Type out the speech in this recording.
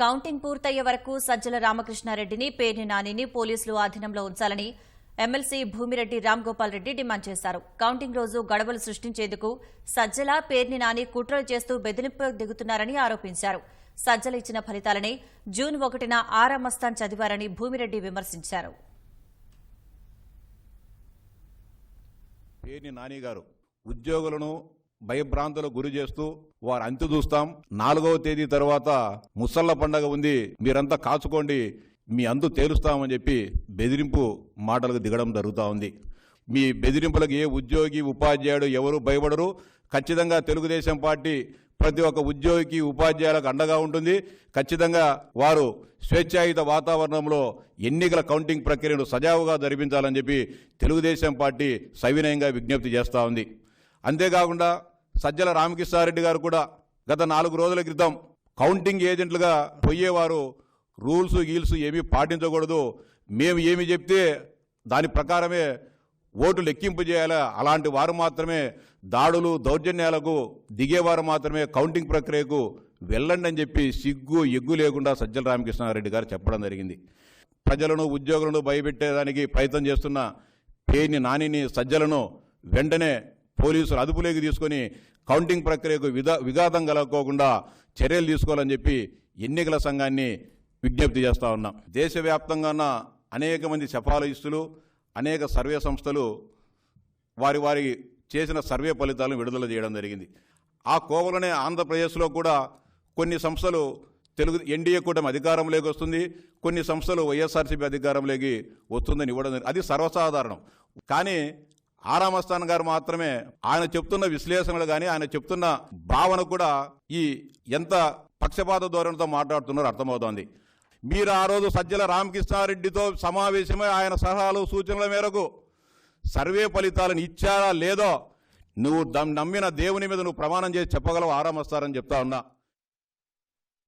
Counting పూర్తయ్యే వరకు సజ్జల రామకృష్ణారెడ్డిని పేర్ని నానిని పోలీసులు ఆధీనంలో ఉంచాలని ఎమ్మెల్సీ భూమిరెడ్డి రామ్ గోపాల్ రెడ్డి డిమాండ్ చేశారు. కౌంటింగ్ రోజు గడవలు సృష్టించేందుకు సజ్జల పేర్ని నాని కుట్రలు చేస్తూ బెదిరింపు దిగుతున్నారని ఆరోపించారు. సజ్జల ఇచ్చిన ఫలితాలని జూన్ ఒకటిన ఆరామస్థాన్ చదివారని భూమిరెడ్డి విమర్శించారు. పేర్ని నాని గారు ఉద్యోగులను భయభ్రాంతులకు గురి చేస్తూ వారు అంతు చూస్తాం. నాలుగవ తేదీ తర్వాత ముసళ్ళ పండగ ఉంది. మీరంతా కాచుకోండి. మీ అంతు తేలుస్తామని చెప్పి బెదిరింపు మాటలకు దిగడం జరుగుతూ ఉంది. మీ బెదిరింపులకు ఏ ఉద్యోగి ఉపాధ్యాయుడు ఎవరు భయపడరు. ఖచ్చితంగా తెలుగుదేశం పార్టీ ప్రతి ఒక్క ఉద్యోగికి ఉపాధ్యాయులకు అండగా ఉంటుంది. ఖచ్చితంగా వారు స్వేచ్ఛాయుత వాతావరణంలో ఎన్నికల కౌంటింగ్ ప్రక్రియను సజావుగా జరిపించాలని చెప్పి తెలుగుదేశం పార్టీ సవినయంగా విజ్ఞప్తి చేస్తూ ఉంది. అంతేకాకుండా సజ్జల రామకృష్ణారెడ్డి గారు కూడా గత నాలుగు రోజుల క్రితం కౌంటింగ్ ఏజెంట్లుగా పోయేవారు. రూల్స్ గీల్స్ ఏమీ పాటించకూడదు. మేము ఏమి చెప్తే దాని ప్రకారమే ఓటు లెక్కింపు చేయాలా? అలాంటి వారు మాత్రమే దాడులు దౌర్జన్యాలకు దిగేవారు మాత్రమే కౌంటింగ్ ప్రక్రియకు వెళ్ళండి అని చెప్పి సిగ్గు ఎగ్గు లేకుండా సజ్జల రామకృష్ణారెడ్డి గారు చెప్పడం జరిగింది. ప్రజలను ఉద్యోగులను భయపెట్టేదానికి ప్రయత్నం చేస్తున్న పేని నానిని సజ్జలను వెంటనే పోలీసులు అదుపులోకి తీసుకొని కౌంటింగ్ ప్రక్రియకు విధా విఘాతం కలగకోకుండా చర్యలు తీసుకోవాలని చెప్పి ఎన్నికల సంఘాన్ని విజ్ఞప్తి చేస్తా ఉన్నాం. దేశవ్యాప్తంగా ఉన్న అనేక మంది సఫాలయిస్తులు అనేక సర్వే సంస్థలు వారి వారి చేసిన సర్వే ఫలితాలను విడుదల చేయడం జరిగింది. ఆ కోవలనే ఆంధ్రప్రదేశ్లో కూడా కొన్ని సంస్థలు తెలుగు ఎన్డీఏ కూటమి అధికారంలోకి వస్తుంది. కొన్ని సంస్థలు వైఎస్ఆర్సీపీ అధికారంలోకి వస్తుందని ఇవ్వడం జరిగింది. అది సర్వసాధారణం. కానీ ఆరామస్థాన్ గారు మాత్రమే ఆయన చెప్తున్న విశ్లేషణలు కానీ ఆయన చెప్తున్న భావన కూడా ఈ ఎంత పక్షపాత ధోరణితో మాట్లాడుతున్నారో అర్థమవుతోంది. మీరు ఆ రోజు సజ్జల రామకృష్ణారెడ్డితో సమావేశమై ఆయన సలహాలు సూచనల మేరకు సర్వే ఫలితాలను ఇచ్చారా లేదో నువ్వు నమ్మిన దేవుని మీద నువ్వు ప్రమాణం చేసి చెప్పగలవు ఆరామస్తారని చెప్తా ఉన్నా.